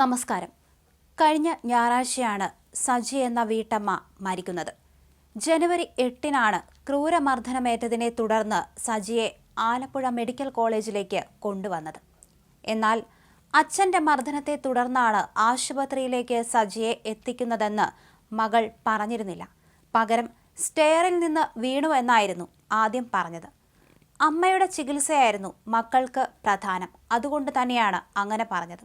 നമസ്കാരം. കഴിഞ്ഞ ഞായറാഴ്ചയാണ് സജി എന്ന വീട്ടമ്മ മരിക്കുന്നത്. ജനുവരി എട്ടിനാണ് ക്രൂരമർദ്ദനമേറ്റതിനെ തുടർന്ന് സജിയെ ആലപ്പുഴ മെഡിക്കൽ കോളേജിലേക്ക് കൊണ്ടുവന്നത്. എന്നാൽ അച്ഛന്റെ മർദ്ദനത്തെ തുടർന്നാണ് ആശുപത്രിയിലേക്ക് സജിയെ എത്തിക്കുന്നതെന്ന് മകൾ പറഞ്ഞിരുന്നില്ല. പകരം സ്റ്റെയറിൽ നിന്ന് വീണു എന്നായിരുന്നു ആദ്യം പറഞ്ഞത്. അമ്മയുടെ ചികിത്സയായിരുന്നു മക്കൾക്ക് പ്രധാനം. അതുകൊണ്ട് തന്നെയാണ് അങ്ങനെ പറഞ്ഞത്.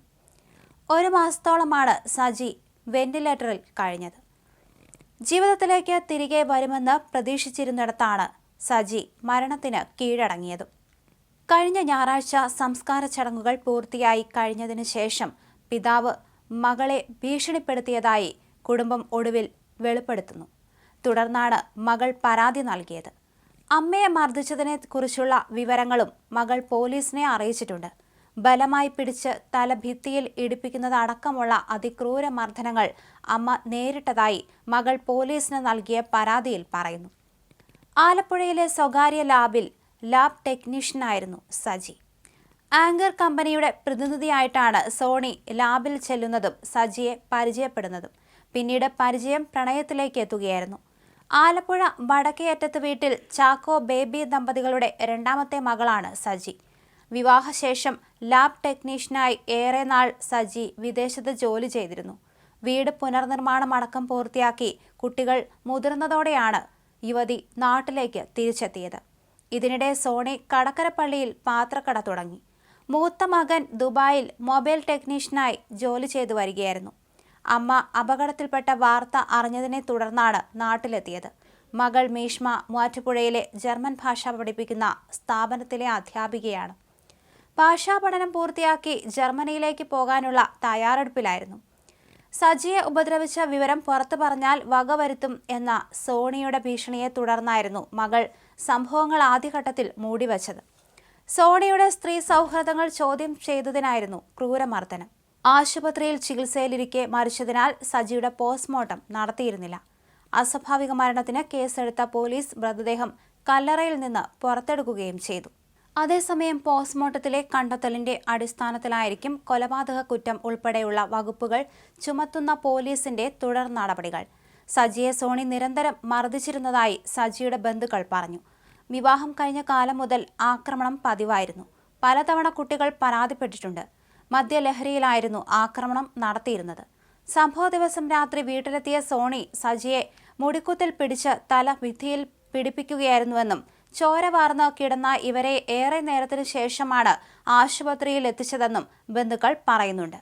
ഒരു മാസത്തോളമാണ് സജി വെന്റിലേറ്ററിൽ കഴിഞ്ഞത്. ജീവിതത്തിലേക്ക് തിരികെ വരുമെന്ന് പ്രതീക്ഷിച്ചിരുന്നിടത്താണ് സജി മരണത്തിന് കീഴടങ്ങിയതും. കഴിഞ്ഞ ഞായറാഴ്ച സംസ്കാര ചടങ്ങുകൾ പൂർത്തിയായി കഴിഞ്ഞതിന് ശേഷം പിതാവ് മകളെ ഭീഷണിപ്പെടുത്തിയതായി കുടുംബം ഒടുവിൽ വെളിപ്പെടുത്തുന്നു. തുടർന്നാണ് മകൾ പരാതി നൽകിയത്. അമ്മയെ മർദ്ദിച്ചതിനെ കുറിച്ചുള്ള വിവരങ്ങളും മകൾ പോലീസിനെ അറിയിച്ചിട്ടുണ്ട്. ബലമായി പിടിച്ച് തല ഭിത്തിയിൽ ഇടിപ്പിക്കുന്നതടക്കമുള്ള അതിക്രൂര മർദ്ദനങ്ങൾ അമ്മ നേരിട്ടതായി മകൾ പോലീസിന് നൽകിയ പരാതിയിൽ പറയുന്നു. ആലപ്പുഴയിലെ സ്വകാര്യ ലാബിൽ ലാബ് ടെക്നീഷ്യനായിരുന്നു സജി. ആങ്കർ കമ്പനിയുടെ പ്രതിനിധിയായിട്ടാണ് സോണി ലാബിൽ ചെല്ലുന്നതും സജിയെ പരിചയപ്പെടുന്നതും. പിന്നീട് പരിചയം പ്രണയത്തിലേക്ക് എത്തുകയായിരുന്നു. ആലപ്പുഴ വടക്കേയറ്റത്ത് വീട്ടിൽ ചാക്കോ ബേബി ദമ്പതികളുടെ രണ്ടാമത്തെ മകളാണ് സജി. വിവാഹശേഷം ലാബ് ടെക്നീഷ്യനായി ഏറെ നാൾ സജി വിദേശത്ത് ജോലി ചെയ്തിരുന്നു. വീട് പുനർനിർമ്മാണം അടക്കം പൂർത്തിയാക്കി കുട്ടികൾ മുതിർന്നതോടെയാണ് യുവതി നാട്ടിലേക്ക് തിരിച്ചെത്തിയത്. ഇതിനിടെ സോണി കടക്കരപ്പള്ളിയിൽ പാത്രക്കട തുടങ്ങി. മൂത്ത മകൻ ദുബായിൽ മൊബൈൽ ടെക്നീഷ്യനായി ജോലി ചെയ്തു വരികയായിരുന്നു. അമ്മ അപകടത്തിൽപ്പെട്ട വാർത്ത അറിഞ്ഞതിനെ തുടർന്നാണ് നാട്ടിലെത്തിയത്. മകൾ മീഷ്മ മൂവാറ്റുപുഴയിലെ ജർമ്മൻ ഭാഷ പഠിപ്പിക്കുന്ന സ്ഥാപനത്തിലെ അധ്യാപികയാണ്. ഭാഷാ പഠനം പൂർത്തിയാക്കി ജർമ്മനിയിലേക്ക് പോകാനുള്ള തയ്യാറെടുപ്പിലായിരുന്നു. സജിയെ ഉപദ്രവിച്ച വിവരം പുറത്തു പറഞ്ഞാൽ വകവരുത്തും എന്ന സോണിയുടെ ഭീഷണിയെ തുടർന്നായിരുന്നു മകൾ സംഭവങ്ങൾ ആദ്യഘട്ടത്തിൽ മൂടിവച്ചത്. സോണിയുടെ സ്ത്രീ സൗഹൃദങ്ങൾ ചോദ്യം ചെയ്തതിനായിരുന്നു ക്രൂരമർദ്ദനം. ആശുപത്രിയിൽ ചികിത്സയിലിരിക്കെ മരിച്ചതിനാൽ സജിയുടെ പോസ്റ്റ്മോർട്ടം നടത്തിയിരുന്നില്ല. അസ്വാഭാവിക മരണത്തിന് കേസെടുത്ത പോലീസ് മൃതദേഹം കല്ലറയിൽ നിന്ന് പുറത്തെടുക്കുകയും ചെയ്തു. അതേസമയം പോസ്റ്റ്മോർട്ടത്തിലെ കണ്ടെത്തലിന്റെ അടിസ്ഥാനത്തിലായിരിക്കും കൊലപാതക കുറ്റം ഉൾപ്പെടെയുള്ള വകുപ്പുകൾ ചുമത്തുന്ന പോലീസിന്റെ തുടർ നടപടികൾ. സജിയെ സോണി നിരന്തരം മർദ്ദിച്ചിരുന്നതായി സജിയുടെ ബന്ധുക്കൾ പറഞ്ഞു. വിവാഹം കഴിഞ്ഞ കാലം മുതൽ ആക്രമണം പതിവായിരുന്നു. പലതവണ കുട്ടികൾ പരാതിപ്പെട്ടിട്ടുണ്ട്. മദ്യലഹരിയിലായിരുന്നു ആക്രമണം നടത്തിയിരുന്നത്. സംഭവ ദിവസം രാത്രി വീട്ടിലെത്തിയ സോണി സജിയെ മുടിക്കുത്തിൽ പിടിച്ച് തല ഭിത്തിയിൽ പിടിപ്പിക്കുകയായിരുന്നുവെന്നും ചോര വാർന്ന് കിടന്ന ഇവരെ ഏറെ നേരത്തിനു ശേഷമാണ് ആശുപത്രിയിൽ എത്തിച്ചതെന്നും ബന്ധുക്കൾ പറയുന്നുണ്ട്.